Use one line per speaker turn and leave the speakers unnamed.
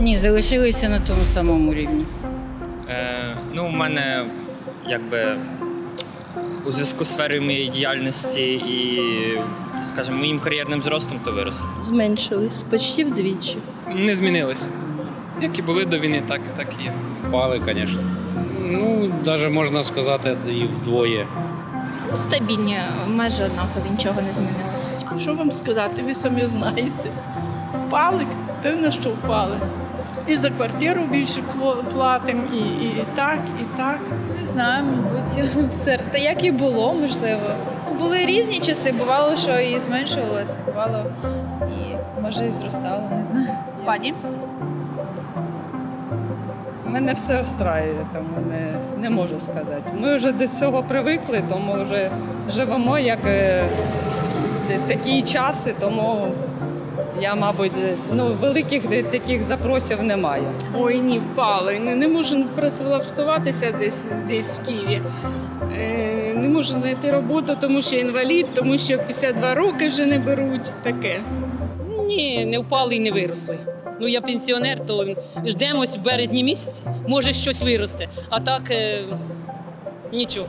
Ні, залишилися на тому самому рівні.
Е, ну, у мене якби у зв'язку з сферою моєї діяльності і, скажімо, моїм кар'єрним зростом то виросли.
Зменшились почти вдвічі.
не змінилися. Як і були до війни, так, так і є.
Впали, звісно. Ну, навіть можна сказати, і вдвоє.
Стабільні, майже однакові, нічого не змінилося.
Що вам сказати, ви самі знаєте. Впали, певно, що впали. І за квартиру більше платимо, і, і, і так, і так.
Не знаю, мабуть, все. Та як і було, можливо. Були різні часи, бувало, що і зменшувалось, бувало і може і зростало, не знаю.
Пані?
Мене все устраює, тому не, не можу сказати. Ми вже до цього привикли, тому вже живемо як е, такі часи, тому я, мабуть, ну великих таких запросів немає.
Ой, ні, впали. Не, не можу працевлаштуватися десь здесь, в Києві. Е, не можу знайти роботу, тому що інвалід, тому що 52 роки вже не беруть. Таке.
Ні, не впали і не виросли. Ну я пенсіонер, то ждемось в березні місяці. Може, щось виросте, а так е, нічого.